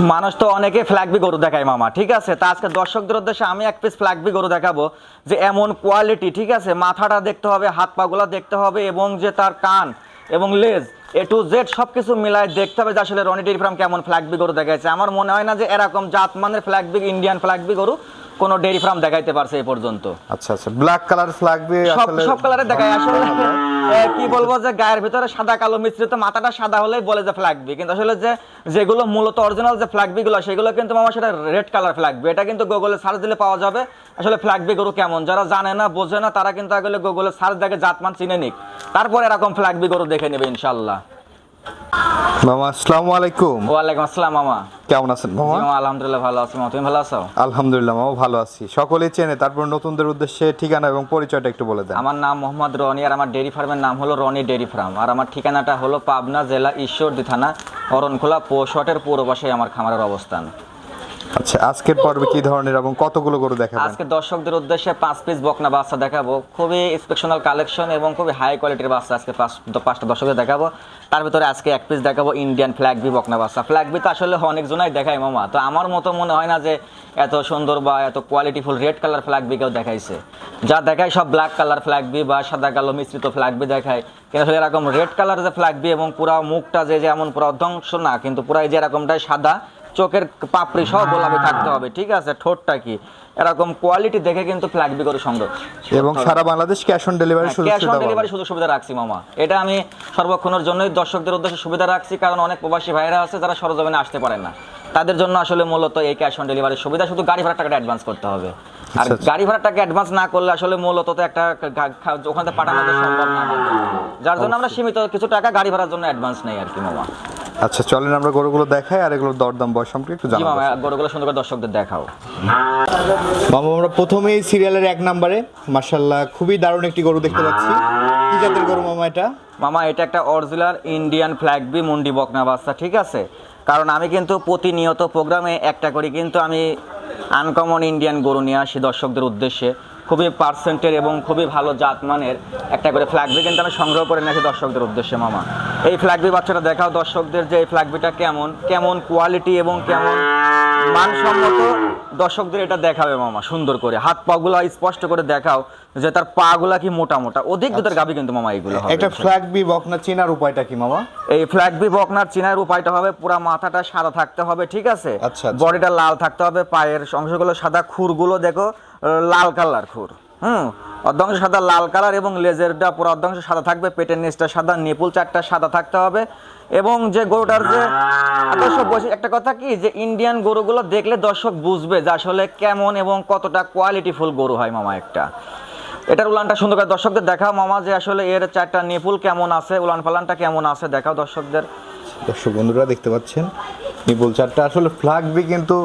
মানুষ তো অনেকে ফ্ল্যাগবি গরু দেখায় মামা, ঠিক আছে? তা আজকে দর্শকদের উদ্দেশ্যে আমি এক পিস ফ্ল্যাগবি গরু দেখাবো যে এমন কোয়ালিটি ঠিক আছে? মাথাটা দেখতে হবে, হাত পাগুলা দেখতে হবে এবং যে তার কান এবং লেজ এ টু জেড সব কিছু মিলায় দেখতে হবে যে আসলে রনি ডেরি কেমন ফ্ল্যাগবি গরু দেখাইছে। আমার মনে হয় না যে এরকম জাত জাতমানের ফ্ল্যাগবি ইন্ডিয়ান ফ্ল্যাগবি গরু কোনো ডেরি ফার্ম দেখাইতে পারছে এই পর্যন্ত। আচ্ছা আচ্ছা ব্ল্যাক কালার লাগবে সব আসলে সব কালারে দেখায় আসলে। কি বলব যে গায়ের ভিতরে সাদা কালো মিশ্রিত মাথাটা সাদা হলেই বলে যে ফ্ল্যাগবি কিন্তু আসলে যে যেগুলো মূলত অরিজিনাল যে ফ্ল্যাগবি গুলো সেগুলো কিন্তু মামা সেটা রেড কালার ফ্ল্যাগবি এটা কিন্তু গুগলে সার্চ দিলে পাওয়া যাবে আসলে ফ্ল্যাগবি গরু কেমন। যারা জানে না বোঝে না তারা কিন্তু আসলে গুগলে সার্চ দেখে জাতমান চিনে নিক। তারপর এরকম ফ্ল্যাগবি গরু দেখে নেবে ইনশাল্লাহ মামা আসসালামু আলাইকুম। ওয়ালাইকুম আসসালাম মামা। কেমন আছেন মামা? আলহামদুলিল্লাহ ভালো আছি মামা তুমি ভালো আছো? আলহামদুলিল্লাহ মামা ভালো আছি। সকলেই চেনে তারপর নতুনদের উদ্দেশ্যে ঠিকানা এবং পরিচয়টা একটু বলে দেন। আমার নাম মোহাম্মদ রনি আর আমার ডেরি ফার্মের নাম হলো রনি ডেরি ফার্ম। আর আমার ঠিকানাটা হলো পাবনা জেলা ঈশ্বরদী থানা অরণখোলা পৌষটের পৌরবাসায় আমার খামারের অবস্থান। আচ্ছা আজকের পর্বে কি ধরনের এবং কতগুলো গরু দেখাবেন? আজকে দর্শকদের উদ্দেশ্যে পাঁচ পিস বকনা বাচ্চা দেখাবো। খুবই স্পেশনাল কালেকশন এবং খুবই হাই কোয়ালিটির বাচ্চা আজকে পাঁচ পাঁচটা দর্শকদের দেখাবো। তার ভিতরে আজকে এক পিস দেখাবো ইন্ডিয়ান ফ্ল্যাগ বি বকনা বাচ্চা। ফ্ল্যাগ বি তো আসলে অনেকজনাই দেখায় মামা। তো আমার মতো মনে হয় না যে এত সুন্দর বা এত কোয়ালিটিফুল রেড কালার ফ্ল্যাগ বি কেউ দেখাইছে। যা দেখায় সব ব্ল্যাক কালার ফ্ল্যাগ বি বা সাদা কালো মিশ্রিত ফ্ল্যাগ বি দেখায়। কিন্তু আসলে এরকম রেড কালার যে ফ্ল্যাগ বি এবং পুরা মুখটা যে যেমন পুরো অর্ধাংশ না, কিন্তু পুরা এই যে এরকমটাই সাদা চোখের পাপড়ি সব গোলাপি থাকতে হবে ঠিক আছে? ঠোঁটটা কি? এরকম কোয়ালিটি দেখে কিন্তু ফ্ল্যাগ বি করে সংগ্রহ। এবং সারা বাংলাদেশ ক্যাশ অন ডেলিভারি সুযোগ ক্যাশ অন ডেলিভারি সুযোগ সুবিধা রাখছি মামা। এটা আমি সর্বক্ষণের জন্যই দর্শকদের উদ্দেশ্যে সুবিধা রাখছি কারণ অনেক প্রবাসী ভাইরা আছে যারা সরজমিনে আসতে পারে না। তাদের জন্য আসলে মূলত এই ক্যাশ অন ডেলিভারি সুবিধা শুধু গাড়ি ভাড়া টাকাটা অ্যাডভান্স করতে হবে। আর আচ্ছা, আচ্ছা। গাড়ি ভাড়া টাকা অ্যাডভান্স না করলে আসলে মূলত তো একটা ওখান থেকে পাঠানো সম্ভব না যার জন্য আমরা সীমিত কিছু টাকা গাড়ি ভাড়ার জন্য অ্যাডভান্স নেই আর কি মামা। আচ্ছা চলেন আমরা গরুগুলো দেখাই আর এগুলোর দরদাম বয়স সম্পর্কে একটু জানাব। গরুগুলো সুন্দর করে দর্শকদের দেখাও। মামা আমরা প্রথমেই সিরিয়ালের এক নম্বরে। মার্শাল্লাহ খুবই দারুণ একটি গরু দেখতে পাচ্ছি। কি জাতের গরু মামা এটা? মামা এটা একটা অরিজিনাল ইন্ডিয়ান ফ্ল্যাগ বি মুন্ডি বকনা বাচ্চা ঠিক আছে? কারণ আমি কিন্তু প্রতিনিয়ত প্রোগ্রামে একটা করি কিন্তু আমি আনকমন ইন্ডিয়ান গরু নিয়ে আসি দর্শকদের উদ্দেশ্যে। খুবই পার্সেন্টের এবং খুবই ভালো জাতমানের একটা করে ফ্ল্যাগবি কিন্তু আমি সংগ্রহ করে নিয়ে আসি দর্শকদের উদ্দেশ্যে মামা। এই ফ্ল্যাগবি বাচ্চাটা দেখাও দর্শকদের যে এই ফ্ল্যাগবিটা কেমন কেমন কোয়ালিটি এবং কেমন মানসম্মত দর্শকদের এটা দেখাবে মামা সুন্দর করে। হাত পাগুলা স্পষ্ট করে দেখাও যে তার পাগুলা কি মোটা মোটা। অধিক দুধের গাবি কিন্তু মামা এইগুলো হবে। একটা ফ্ল্যাগ বি বকনা চেনার উপায়টা কি মামা? এই ফ্ল্যাগ বি বকনার চিনার উপায়টা হবে পুরো মাথাটা সাদা থাকতে হবে ঠিক আছে? আচ্ছা, আচ্ছা। বডিটা লাল থাকতে হবে পায়ের অংশগুলো সাদা খুরগুলো দেখো লাল কালার খুর, হুম? অর্ধাংশ সাদা লাল কালার এবং লেজেরটা পুরো অর্ধাংশ সাদা থাকবে, পেটের নিচটা সাদা, নিপুল চারটা সাদা থাকতে হবে। এবং যে গরুটার যে একটা কথা কি, যে ইন্ডিয়ান গরুগুলো দেখলে দর্শক বুঝবে যে আসলে কেমন এবং কতটা কোয়ালিটিফুল গরু হয় মামা একটা। এটার উলানটা সুন্দর করে দর্শকদের দেখাও মামা, যে আসলে এর চারটা নিপুল কেমন আছে উলান পালানটা কেমন আছে, দেখাও দর্শকদের। দর্শক বন্ধুরা দেখতে পাচ্ছেন, নিপুল চারটা আসলে ফ্ল্যাগ বি কিন্তু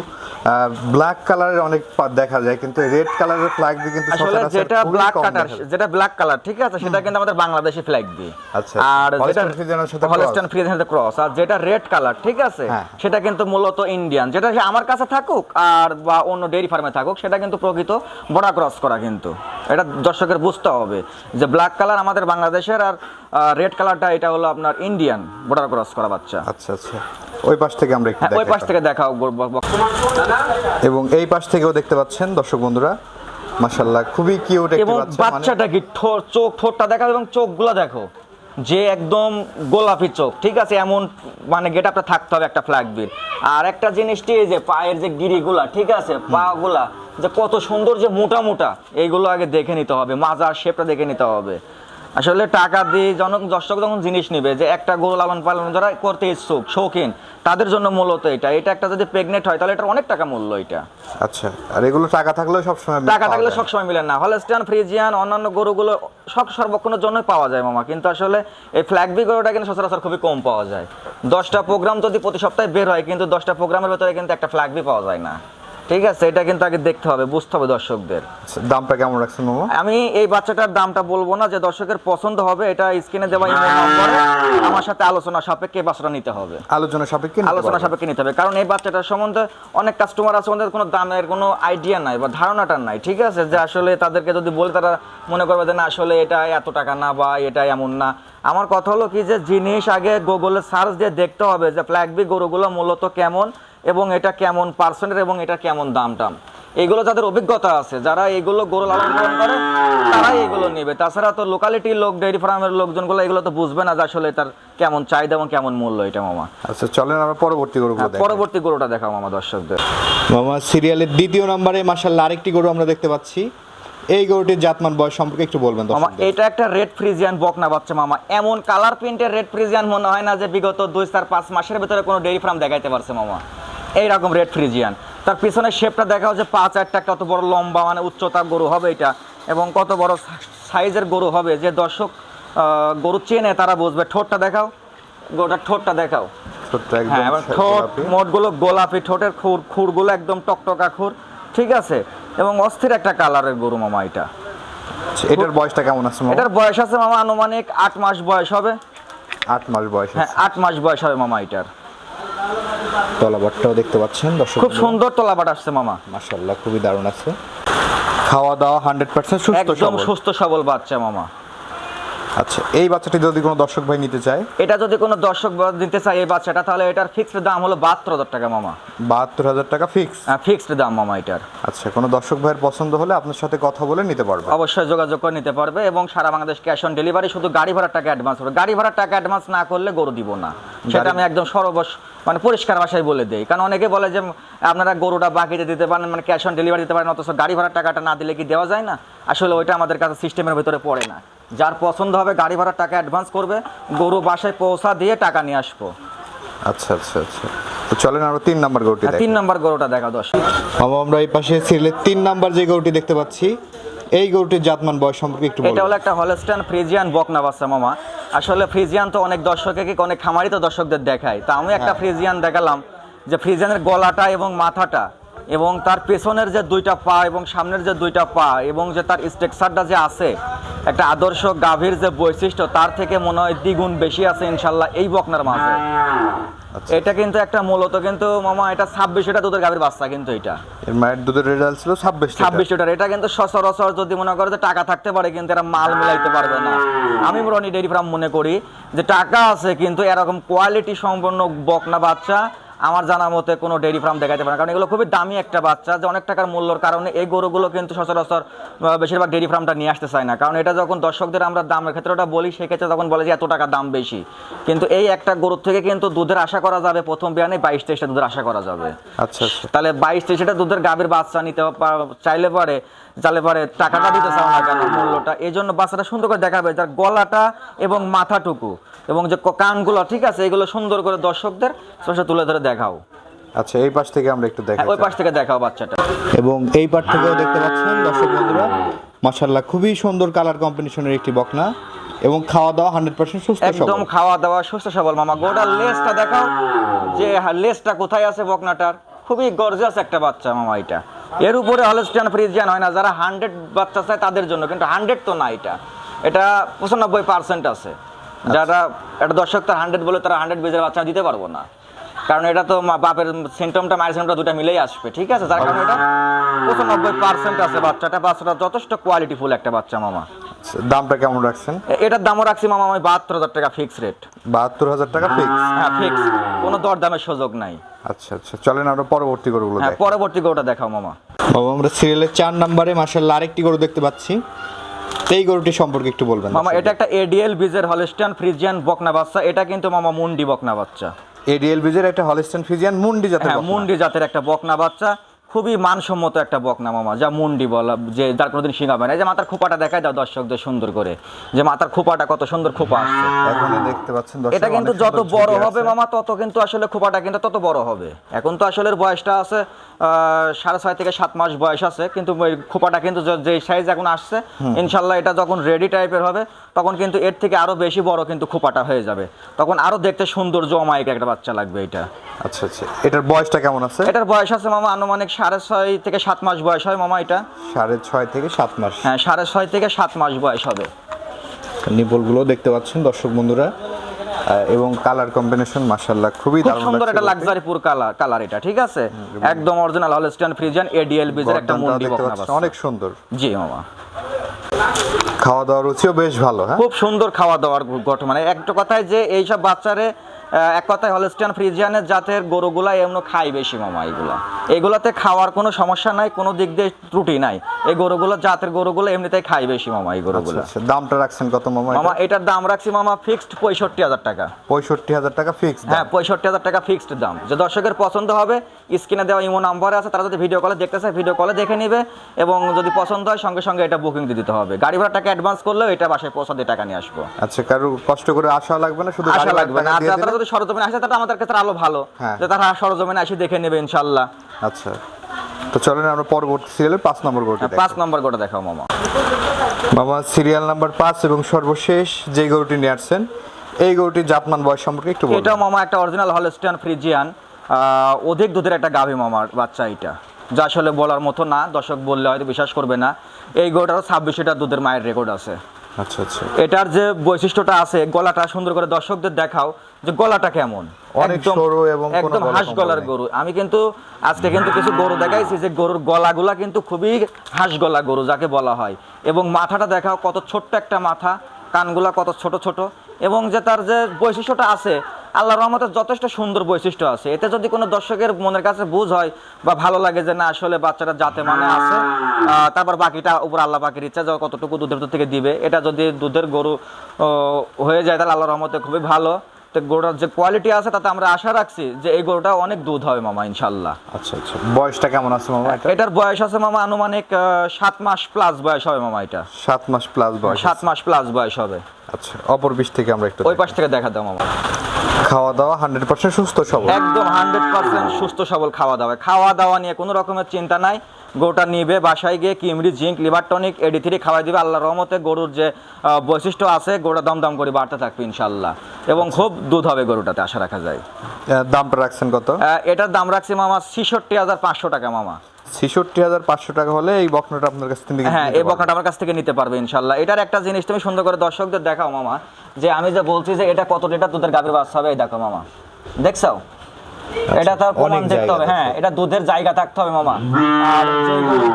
ব্ল্যাক কালারের অনেক দেখা যায় কিন্তু রেড কালারের ফ্ল্যাগ বি কিন্তু আসলে যেটা ব্ল্যাক কাটার যেটা ব্ল্যাক কালার ঠিক আছে সেটা কিন্তু আমাদের বাংলাদেশি ফ্ল্যাগ দিয়ে। আচ্ছা, আর যেটা। হলস্টাইন ফ্রিজের সাথে ক্রস আর যেটা রেড কালার ঠিক আছে হ্যাঁ। সেটা কিন্তু মূলত ইন্ডিয়ান যেটা আমার কাছে থাকুক আর বা অন্য ডেইরি ফার্মে থাকুক সেটা কিন্তু প্রকৃত বড়া ক্রস করা কিন্তু। এটা দর্শকের বুঝতে হবে যে ব্ল্যাক কালার আমাদের বাংলাদেশের আর রেড কালারটা এটা হলো আপনার ইন্ডিয়ান বর্ডার ক্রস করা বাচ্চা। আচ্ছা আচ্ছা। ওই পাশ থেকে আমরা একটু হ্যাঁ ওই পাশ থেকে দেখাও এবং এই পাশ থেকেও দেখতে পাচ্ছেন দর্শক বন্ধুরা খুবই কিউট একটি বাচ্চা মানে বাচ্চাটা কি? চোখ ঠোঁটটা দেখাও এবং চোখগুলো দেখো। যে একদম গোলাপি চোখ ঠিক আছে? এমন মানে গেট আপটা থাকতে হবে একটা ফ্ল্যাগবির আর একটা জিনিসটি এই যে পায়ের যে গিরিগুলা ঠিক আছে? পা গুলা যে কত সুন্দর যে মোটা মোটা এইগুলো আগে দেখে নিতে হবে মাজার শেপটা দেখে নিতে হবে। আসলে টাকা দিয়ে জন দর্শক যখন জিনিস নেবে যে একটা গরু লালন পালন যারা করতে ইচ্ছুক শৌখিন তাদের জন্য মূলত এটা। এটা একটা যদি প্রেগনেন্ট হয় তাহলে এটার অনেক টাকা মূল্য এটা। আচ্ছা আর এগুলো টাকা থাকলেও সবসময় টাকা থাকলে। সবসময় মিলে না। হলস্টিয়ান ফ্রিজিয়ান অন্যান্য গরুগুলো সব সর্বক্ষণের জন্যই পাওয়া যায় মামা। কিন্তু আসলে এই ফ্ল্যাগবি গরুটা কিন্তু সচরাচর খুবই কম পাওয়া যায়। দশটা প্রোগ্রাম যদি প্রতি সপ্তাহে বের হয় কিন্তু দশটা প্রোগ্রামের ভেতরে কিন্তু একটা ফ্ল্যাগবি পাওয়া যায় না। ঠিক আছে এটা কিন্তু আগে দেখতে হবে বুঝতে হবে দর্শকদের। আচ্ছা, দামটা কেমন রাখছেন মামা? আমি এই বাচ্চাটার দামটা বলব না যে দর্শকের পছন্দ হবে এটা স্ক্রিনে দেওয়া ইমেল নম্বরে আমার সাথে আলোচনা সাপেক্ষে বাচ্চাটা নিতে হবে। আলোচনা সাপেক্ষে আলোচনা। সাপেক্ষে নিতে হবে কারণ এই বাচ্চাটার সম্বন্ধে অনেক কাস্টমার আছে ওদের কোনো দামের কোনো আইডিয়া নাই বা ধারণাটা নাই ঠিক আছে? যে আসলে তাদেরকে যদি বলে তারা মনে করবে যে না আসলে এটা এত টাকা না বা এটা এমন না। আমার কথা হলো কি যে জিনিস আগে গুগলে সার্চ দিয়ে দেখতে হবে যে ফ্ল্যাগবি গরুগুলো মূলত কেমন এবং এটা কেমন পার্সেন্টের এবং এটা কেমন দাম টাম এগুলো যাদের অভিজ্ঞতা আছে যারা এগুলো গরু লালন পালন করে তারাই এগুলো নেবে। তাছাড়া তো লোকালিটির লোক ডেয়ারি ফার্মের লোকজনগুলো এগুলো তো বুঝবে না যে আসলে তার কেমন চাহিদা এবং কেমন মূল্য এটা মামা। আচ্ছা চলেন আমরা পরবর্তী গরুগুলো হ্যাঁ, পরবর্তী গরুটা দেখাও মামা দর্শকদের। মামা সিরিয়ালের দ্বিতীয় নম্বরে মাশাল্লাহ আরেকটি গরু আমরা দেখতে পাচ্ছি। এই গরুটির জাতমান বয়স সম্পর্কে একটু বলবেন মামা এটা একটা রেড ফ্রিজিয়ান বকনা বাচ্চা মামা। এমন কালার প্রিন্টের রেড ফ্রিজিয়ান মনে হয় না যে বিগত দুই চার পাঁচ মাসের ভিতরে কোনো ডেয়ারি ফার্ম দেখাইতে পারছে মামা। এইরকম রেড ফ্রিজিয়ান তার পিছনের শেপটা দেখাও যে পাঁচ একটা কত বড় লম্বা মানে উচ্চতা গরু হবে এটা এবং কত বড় সাইজের গরু হবে। যে দর্শক গরু চেনে তারা বুঝবে। ঠোঁটটা দেখাও। গোটা ঠোঁটটা দেখাও। হ্যাঁ এবার ঠোঁট। মোটগুলো গোলাপি। ঠোঁটের খুর খুরগুলো একদম টকটকা খুর। ঠিক আছে? এবং অস্থির একটা কালারের গরু মামা এটা। এটার বয়সটা কেমন আছে এটার বয়স আছে মামা আনুমানিক আট মাস বয়স হবে। আট মাস বয়স হ্যাঁ আট মাস বয়স হবে মামা এটার। তলাবারটাও দেখতে পাচ্ছেন দর্শক খুব সুন্দর তলাবাট আসছে মামা। মাশাল্লাহ খুবই দারুণ আছে। খাওয়া দাওয়া হান্ড্রেড পার্সেন্ট সুস্থ একদম। সুস্থ সবল বাচ্চা মামা। আচ্ছা এই বাচ্চাটি যদি কোনো দর্শক ভাই নিতে চায়? এটা যদি কোনো দর্শক বা- দিতে চায় এই বাচ্চাটা তাহলে এটার ফিক্সড দাম হলো বাহাত্তর হাজার টাকা মামা। বাহাত্তর হাজার টাকা ফিক্স ফিক্সড দাম মামা এটার। আচ্ছা কোনো দর্শক ভাইয়ের পছন্দ হলে আপনার সাথে কথা বলে নিতে পারবে। অবশ্যই যোগাযোগ করে নিতে পারবে এবং সারা বাংলাদেশ ক্যাশ অন ডেলিভারি শুধু গাড়ি ভাড়ার টাকা অ্যাডভান্স হবে গাড়ি ভাড়ার টাকা অ্যাডভান্স না করলে গরু দিব না। সেটা আমি একদম সর্বস মানে পরিষ্কার ভাষায় বলে দেই। কারণ অনেকে বলে যে আপনারা গরুটা বাকিতে দিতে পারেন মানে ক্যাশ অন ডেলিভারি দিতে পারেন অথচ গাড়ি ভাড়ার টাকাটা না দিলে কি দেওয়া যায় না? আসলে ওইটা আমাদের কাছে সিস্টেমের ভিতরে পড়ে না। যার পছন্দ হবে গাড়ি ভাড়ার টাকা অ্যাডভান্স করবে গরু বাসায় পৌঁছা দিয়ে টাকা নিয়ে আসব। আচ্ছা আচ্ছা আচ্ছা। তো চলেন আরও তিন নাম্বার গরুটি আর তিন নম্বর গরুটা দেখা দশ। আমরা এই পাশে সিরিয়ালের তিন নাম্বার যে গরুটি দেখতে পাচ্ছি এই গরুটির জাতমান বয়স সম্পর্কে একটু এটা হলো একটা হলস্টাইন ফ্রিজিয়ান বকনা বাচ্চা মামা। আসলে ফ্রিজিয়ান তো অনেক দর্শকে কি অনেক খামারি তো দর্শকদের দেখায়। তা আমি একটা ফ্রিজিয়ান দেখালাম যে ফ্রিজিয়ানের গলাটা এবং মাথাটা এবং তার পেছনের যে দুইটা পা এবং সামনের যে দুইটা পা এবং যে তার স্ট্রাকচারটা যে আছে একটা আদর্শ গাভীর যে বৈশিষ্ট্য তার থেকে মনে হয় দ্বিগুণ বেশি আছে ইনশাল্লাহ এই বকনার মাঝে। আচ্ছা। এটা কিন্তু একটা মূলত কিন্তু মামা এটা ছাব্বিশ এটা দুধের গাভীর বাচ্চা কিন্তু এটা। এর মায়ের দুধের রেজাল্ট ছিল ছাব্বিশ ছাব্বিশ লিটার এটা কিন্তু সচরাচর যদি মনে করে যে টাকা থাকতে পারে কিন্তু এরা মাল মিলাইতে পারবে না। আমি রনি ডেয়ারি ফার্ম মনে করি যে টাকা আছে কিন্তু এরকম কোয়ালিটি সম্পন্ন বকনা বাচ্চা আমার জানা মতে কোনো ডেয়ারি ফার্ম দেখাতে পারে কারণ এগুলো খুবই দামি একটা বাচ্চা যে অনেক টাকার মূল্যর কারণে এই গরুগুলো কিন্তু সচরাচর বেশিরভাগ ডেয়ারি ফার্মটা নিয়ে আসতে চায় না। কারণ এটা যখন দর্শকদের আমরা দামের ক্ষেত্রে ওটা বলি সেক্ষেত্রে তখন বলে যে এত টাকা দাম বেশি। কিন্তু এই একটা গরুর থেকে কিন্তু দুধের আশা করা যাবে প্রথম বিয়ানে বাইশ তেইশটা দুধের আশা করা যাবে। আচ্ছা আচ্ছা। তাহলে বাইশ তেইশটা দুধের গাভীর বাচ্চা নিতে চাইলে পারে চাইলে পরে টাকাটা দিতে চাও না কেন মূল্যটা? এই জন্য বাচ্চাটা সুন্দর করে দেখাবে যার গলাটা এবং মাথাটুকু এবং যে কানগুলো ঠিক আছে? এগুলো সুন্দর করে দর্শকদের তুলে ধরে দেখাও। আচ্ছা এই পাশ থেকে আমরা একটু দেখাই হ্যাঁ, ওই পাশ থেকে দেখাও বাচ্চাটা। এবং এই পাট থেকেও দেখতে পাচ্ছেন দর্শক বন্ধুরা মাশাল্লাহ খুবই সুন্দর কালার কম্বিনেশনের একটি বকনা এবং খাওয়া দাওয়া হান্ড্রেড পার্সেন্ট সুস্থ একদম খাওয়া দাওয়া সুস্থ সবল মামা। গোটার লেজটা দেখাও যে হা- লেজটা কোথায় আছে বকনাটার? খুবই গর্জাস একটা বাচ্চা মামা এটা। এর উপরে হলস্টিয়ান ফ্রিজিয়ান হয় না যারা হান্ড্রেড বাচ্চা চায় তাদের জন্য কিন্তু হান্ড্রেড তো না এটা। এটা পঁচানব্বই পার্সেন্ট আছে। যারা একটা দর্শক তার হান্ড্রেড বলে তারা হান্ড্রেড বেজের বাচ্চা দিতে পারব না। কারণ এটা তো বাপের সিমটমটা মায়ের সিমটমটা দুটা মিলেই আসবে ঠিক আছে? যার কারণে এটা পঁচানব্বই পার্সেন্ট আছে বাচ্চাটা। বাচ্চাটা যথেষ্ট কোয়ালিটিফুল একটা বাচ্চা মামা। আচ্ছা, দামটা কেমন রাখছেন? এটার দামও রাখছি মামা আমি বাহাত্তর হাজার টাকা ফিক্স রেট বাহাত্তর হাজার টাকা ফিক্স হ্যাঁ ফিক্স কোনো দরদামের সুযোগ নাই। আচ্ছা আচ্ছা। চলেন আমরা পরবর্তী গরুগুলো হ্যাঁ পরবর্তী গরুটা দেখাও মামা। বাবা আমরা সিরিয়ালের চার নম্বরে মাশাল্লাহ আরেকটি গরু দেখতে পাচ্ছি। এই গরুটি সম্পর্কে একটু বলবেন মামা এটা একটা এডিএল বিজের হলস্টিয়ান ফ্রিজিয়ান বকনা বাচ্চা। এটা কিন্তু মামা মুন্ডি বকনা বাচ্চা। এডিএল বিজের একটা হলিস্টান ফ্রিজিয়ান মুন্ডি জাতের হ্যাঁ মুন্ডি জাতের একটা বকনা বাচ্চা। খুবই মানসম্মত একটা বকনা মামা যা মুন্ডি বলা যে যার কোনোদিন শিঙাবে না। এই যে মাথার খোপাটা দেখায় দাও দর্শকদের সুন্দর করে যে মাথার খোপাটা কত সুন্দর খোপা আসছে। এখনই দেখতে পাচ্ছেন এটা কিন্তু যত বড় হবে মামা তত কিন্তু আসলে খোপাটা কিন্তু তত বড় হবে। এখন তো আসলে বয়সটা আছে সাড়ে ছয় থেকে সাত মাস বয়স আছে কিন্তু খোপাটা কিন্তু যে- যে সাইজ এখন আসছে ইনশাল্লাহ এটা যখন রেডি টাইপের হবে তখন কিন্তু এর থেকে আরও বেশি বড় কিন্তু খোপাটা হয়ে যাবে। তখন আরও দেখতে সৌন্দর্য অমায়িক একটা বাচ্চা লাগবে এটা। আচ্ছা আচ্ছা। এটার বয়সটা কেমন আছে? এটার বয়স আছে মামা আনুমানিক সাড়ে ছয় থেকে সাত মাস বয়স হয় মামা এটা? সাড়ে ছয় থেকে সাত মাস। হ্যাঁ সাড়ে ছয় থেকে সাত মাস বয়স হবে। নিপলগুলো দেখতে পাচ্ছেন দর্শক বন্ধুরা। এবং কালার কম্বিনেশন মাশাল্লাহ খুবই দারুণ সুন্দর একটা লাক্সারি পুর কালার কালার এটা ঠিক আছে? একদম অরিজিনাল হলস্টিয়ান ফ্রিজিয়ান এডিএল বিজের একটা মুন্ডি বকনা অনেক সুন্দর। জি মামা। খাওয়া দাওয়ার রুচিও বেশ ভালো হ্যাঁ? খুব সুন্দর খাওয়া দাওয়ার গঠন মানে একটা কথায় যে এইসব বাচ্চারে এক কথায় হলস্টিয়ান ফ্রিজিয়ানের জাতের গরুগুলা এমন খাই বেশি মামা এগুলা। এগুলাতে খাওয়ার কোনো সমস্যা নাই কোনো দিক দিয়ে ত্রুটি নাই। এই গরুগুলো জাতের গরুগুলো এমনিতেই খাই বেশি মামা এই গরুগুলো। আচ্ছা, দামটা রাখছেন কত মামা মামা এটার দাম রাখছি মামা ফিক্সড পঁয়ষট্টি হাজার টাকা। পঁয়ষট্টি হাজার টাকা ফিক্স হ্যাঁ পঁয়ষট্টি হাজার টাকা ফিক্সড দাম। যে দর্শকের পছন্দ হবে স্ক্রিনে দেওয়া ইমো নাম্বার আছে তারা যদি ভিডিও কলে দেখতে চায় ভিডিও কলে দেখে নেবে। এবং যদি পছন্দ হয় সঙ্গে সঙ্গে এটা বুকিং দিয়ে দিতে হবে। গাড়ি ভাড়া টাকা অ্যাডভান্স করলেও এটা বাসায় পৌঁছা দিয়ে টাকা নিয়ে আসব। আচ্ছা কারও কষ্ট করে আসা লাগবে না শুধু গাড়ি লাগবে না। যদি সরজমিনে আসে তাহলে আমাদের ক্ষেত্রে আরও ভালো। হ্যাঁ। যে তারা সরজমিনে এসে দেখে নেবে ইনশাল্লাহ আচ্ছা। তো চলেন আমরা পরবর্তী সিরিয়ালের পাঁচ নম্বর গরুটি হ্যাঁ, পাঁচ নম্বর গোটা দেখাও মামা। মামা সিরিয়াল নাম্বার পাঁচ এবং সর্বশেষ যে গরুটি নিয়ে আসছেন এই গরুটির জাতমান বয়স সম্পর্কে একটু বলুন। এটা মামা একটা অরিজিনাল হলস্টিয়ান ফ্রিজিয়ান অধিক দুধের একটা গাভী মামার বাচ্চা এটা। যা আসলে বলার মতো না দর্শক বললে হয়তো বিশ্বাস করবে না। এই গরুটারও ছাব্বিশ লিটার দুধের মায়ের রেকর্ড আছে। আচ্ছা আচ্ছা। এটার যে বৈশিষ্ট্যটা আছে গলাটা সুন্দর করে দর্শকদের দেখাও। যে গলাটা কেমন? অনেক একদম- সরু এবং একদম হাঁস গলার গরু। আমি কিন্তু আজকে কিন্তু কিছু গরু দেখাইছি যে গরুর গলাগুলা কিন্তু খুবই হাঁস গলা গরু যাকে বলা হয়। এবং মাথাটা দেখাও কত ছোট্ট একটা মাথা কানগুলা কত ছোট ছোট। এবং যে তার যে বৈশিষ্ট্যটা আছে আল্লাহর রহমতের যথেষ্ট সুন্দর বৈশিষ্ট্য আছে। এতে যদি কোনো দর্শকের মনের কাছে বুঝ হয় বা ভালো লাগে যে না আসলে বাচ্চাটা যাতে মানে আছে আহ, তারপর বাকিটা উপর আল্লাহ পাখির ইচ্ছা যে কতটুকু দুধের থেকে দিবে এটা যদি দুধের গরু হয়ে যায় তাহলে আল্লাহ রহমতে খুবই ভালো। তো গরুটার যে কোয়ালিটি আছে তাতে আমরা আশা রাখছি যে এই গরুটা অনেক দুধ হবে মামা ইনশাল্লাহ আচ্ছা আচ্ছা। বয়সটা কেমন আছে মামা এটা এটার বয়স আছে মামা আনুমানিক সাত মাস প্লাস বয়স হবে মামা এটা। সাত মাস প্লাস বয়স সাত মাস প্লাস বয়স হবে। আচ্ছা অপর বিষ থেকে আমরা একটু ওই পাশ থেকে দেখা দাও মামা। খাওয়া দাওয়া হান্ড্রেড পার্সেন্ট সুস্থ সবল। একদম হান্ড্রেড পার্সেন্ট সুস্থ সবল খাওয়া দাওয়া। খাওয়া দাওয়া নিয়ে কোনো রকমের চিন্তা নাই। গরুটা নিবে বাসায় গিয়ে কিমরি zinc liver tonic AD three খাওয়াই দিবে। আল্লাহ রহমতে গরুর যে বৈশিষ্ট্য আছে গরুটা দম দম করে বাড়তে থাকবে ইনশাল্লাহ এবং খুব দুধ হবে গরুটাতে আশা রাখা যায়। দামটা রাখছেন কত? এটার দাম রাখছি মামা ছিষট্টি হাজার পাঁচশো টাকা মামা। ছেষট্টি হাজার পাঁচশো টাকা হলে এই বকনাটা আপনার কাছ থেকে হ্যাঁ এই বকনাটা আমার কাছ থেকে নিতে পারবে ইনশাল্লাহ এটার একটা জিনিস তুমি সুন্দর করে দর্শকদের দেখাও মামা যে আমি যে বলছি যে এটা কত লিটার দুধের গাভীর বাচ্চা হবে এই দেখো মামা। দেখছ? এটা তার প্রমাণ দেখতে হবে হ্যাঁ এটা দুধের জায়গা থাকতে হবে মামা। আর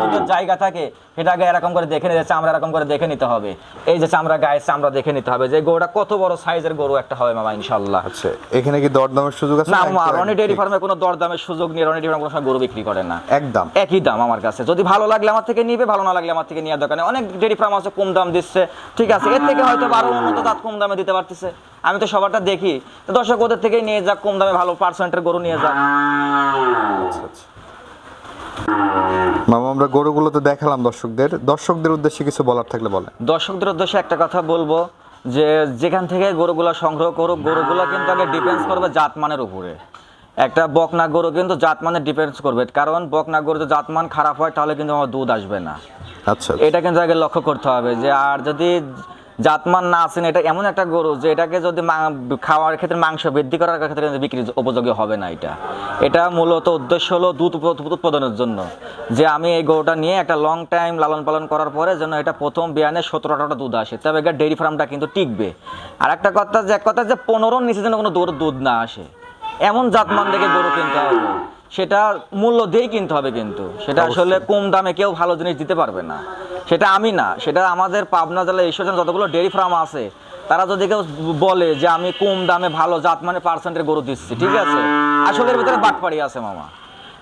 দুধের জায়গা থাকে সেটাকে এরকম করে দেখে নিতে চামড়া এরকম করে দেখে নিতে হবে। এই যে চামড়া চামড়া দেখে নিতে হবে যে গরুটা কত বড় সাইজের গরু একটা হবে মামা ইনশাল্লাহ আচ্ছা এখানে কি দরদামের সুযোগ আছে? না মামা রনি ডেয়ারি ফার্মে কোনো দরদামের সুযোগ নেই রনি ডেয়ারি ফার্ম কোনো সময় গরু বিক্রি করে না। একদম। একই দাম আমার কাছে। যদি ভালো লাগলে আমার থেকে নিবে ভালো না লাগলে আমার থেকে নেওয়ার দোকানে অনেক ডেরি ফার্ম আছে কম দাম দিচ্ছে ঠিক আছে? এর থেকে হয়তো বারো উন্নত দাঁত কম দামে দিতে পারতেছে। আমি তো সবারটা দেখি। তো দর্শক ওদের থেকেই নিয়ে যাক কম দামে ভালো পার্সেন্টের গরু নিয়ে যাক। আচ্ছা আচ্ছা মামা আমরা গরুগুলো তো দেখালাম দর্শকদের। দর্শকদের উদ্দেশ্যে কিছু বলার থাকলে বলেন। দর্শকদের উদ্দেশ্যে একটা কথা বলব যে যেখান থেকে গরুগুলো সংগ্রহ করুক গরুগুলো কিন্তু আগে ডিপেন্ডস করবে জাতমানের উপরে। একটা বকনা গরু কিন্তু জাতমানে ডিপেন্ডস করবে। কারণ বকনা গরু যদি জাতমান খারাপ হয় তাহলে কিন্তু আমার দুধ আসবে না। আচ্ছা। এটা কিন্তু আগে লক্ষ্য করতে হবে যে আর যদি জাতমান না আছেন এটা এমন একটা গরু যে এটাকে যদি খাওয়ার ক্ষেত্রে মাংস বৃদ্ধি করার ক্ষেত্রে বিক্রি উপযোগী হবে না এটা। এটা মূলত উদ্দেশ্য হলো দুধ উৎপাদনের জন্য। যে আমি এই গরুটা নিয়ে একটা লং টাইম লালন পালন করার পরে যেন এটা প্রথম বিয়ানে সতেরো আঠারোটা দুধ আসে, তবে এটা ডেয়ারি ফার্মটা কিন্তু টিকবে। আর একটা কথা যে, এক কথা যে পনেরো নিচে যেন কোনো দুধ না আসে। এমন জাতমান দেখে গরু কিনতে হবে। সেটা মূল্য দিয়েই কিনতে হবে কিন্তু। সেটা আসলে কম দামে কেউ ভালো জিনিস দিতে পারবে না। সেটা আমি না। সেটা আমাদের পাবনা জেলায় ঈশ্বর যতগুলো ডেয়ারি ফার্ম আছে তারা যদি কেউ বলে যে আমি কম দামে ভালো জাত মানে পার্সেন্টের গরু দিচ্ছি ঠিক আছে? আসলে এর ভিতরে বাটপাড়ি আছে মামা।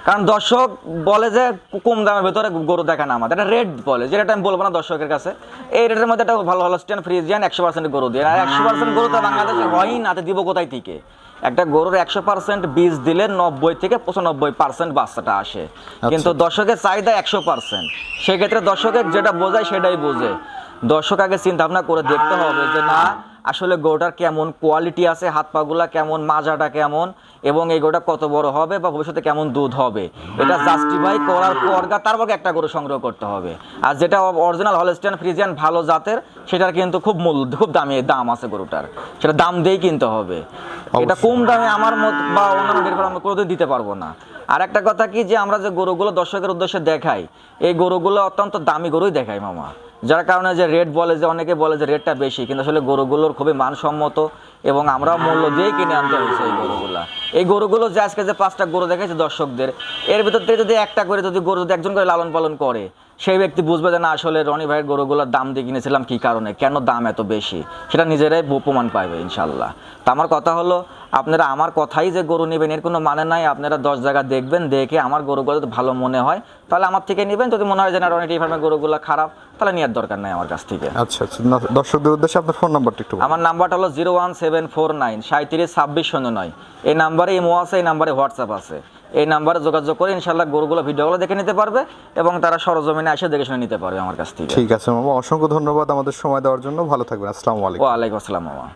কারণ দর্শক বলে যে কম দামের ভেতরে গরু দেখে না আমাদের। এটা রেট বলে। যেটা আমি বলব না দর্শকের কাছে। এই রেটের মধ্যে একটা ভালো ভালো স্ট্যান্ড ফ্রিজিয়ান একশো পার্সেন্ট গরু দিয়ে। আর একশো পার্সেন্ট গরু তো বাংলাদেশে হয়ই না দিব কোথায় থেকে? একটা গরুর একশো পার্সেন্ট বীজ দিলে নব্বই থেকে পঁচানব্বই পার্সেন্ট বাচ্চাটা আসে। কিন্তু দর্শকের চাহিদা একশো পার্সেন্ট সেক্ষেত্রে দর্শকের যেটা বোঝায় সেটাই বোঝে। দর্শক আগে চিন্তা ভাবনা করে দেখতে হবে যে না আসলে গরুটার কেমন কোয়ালিটি আছে হাত পাগুলা কেমন মাজাটা কেমন? এবং এই গরুটা কত বড় হবে বা ভবিষ্যতে কেমন দুধ হবে? এটা জাস্টিফাই করার পর তারপর একটা গরু সংগ্রহ করতে হবে। আর যেটা অরিজিনাল হলস্টিয়ান ফ্রিজিয়ান ভালো জাতের সেটার কিন্তু খুব মূল্য খুব দামি দাম আছে গরুটার। সেটা দাম দিয়েই কিনতে হবে। এটা কম দামে আমার মত বা অন্যান্য ডেয়ারি ফার্ম কোনোদিন দিতে পারব না। আর একটা কথা কি যে আমরা যে গরুগুলো দর্শকের উদ্দেশ্যে দেখাই এই গরুগুলো অত্যন্ত দামি গরুই দেখাই মামা। যার কারণে যে রেট বলে যে অনেকে বলে যে রেটটা বেশি কিন্তু আসলে গরুগুলোর খুবই মানসম্মত এবং আমরা মূল্য দিয়ে কিনে আনতে হয়েছে এই গরুগুলা। এই গরুগুলো যে আজকে যে পাঁচটা গরু দেখেছে দর্শকদের, এর ভিতর থেকে যদি একটা করে যদি গরু যদি একজন করে লালন পালন করে, সেই ব্যক্তি বুঝবে যে না, আসলে রনি ভাইয়ের গরুগুলোর দাম দিয়ে কিনেছিলাম কী কারণে? কেন দাম এত বেশি? সেটা নিজেরাই প্রমাণ পাবে ইনশাল্লাহ তা আমার কথা হলো আপনারা আমার কথাই যে গরু নেবেন এর কোনো মানে নাই। আপনারা দশ জায়গা দেখবেন দেখে আমার গরুগুলো যদি ভালো মনে হয় তাহলে আমার থেকে নেবেন। যদি মনে হয় যে না রনি টি ফার্মের গরুগুলো খারাপ তাহলে নেওয়ার দরকার নাই আমার কাছ থেকে। আচ্ছা আচ্ছা। দর্শকদের উদ্দেশ্যে আপনার ফোন নাম্বারটা একটু আমার নাম্বারটা হলো zero one seven four nine সাঁত্রিশ ছাব্বিশ শূন্য নয়। এই নাম্বারে ইমো আছে এই নাম্বারে হোয়াটসঅ্যাপ আছে। এই নাম্বারে যোগাযোগ করে ইনশাল্লাহ গরুগুলো ভিডিওগুলো দেখে নিতে পারবে এবং তারা সরজমিনে এসে দেখে শুনে নিতে পারবে আমার কাছ থেকে। ঠিক আছে মামা। অসংখ্য ধন্যবাদ আমাদের সময় দেওয়ার জন্য। ভালো থাকবেন। আসসালামু আলাইকুম। ওয়ালাইকুম আসসালাম মামা।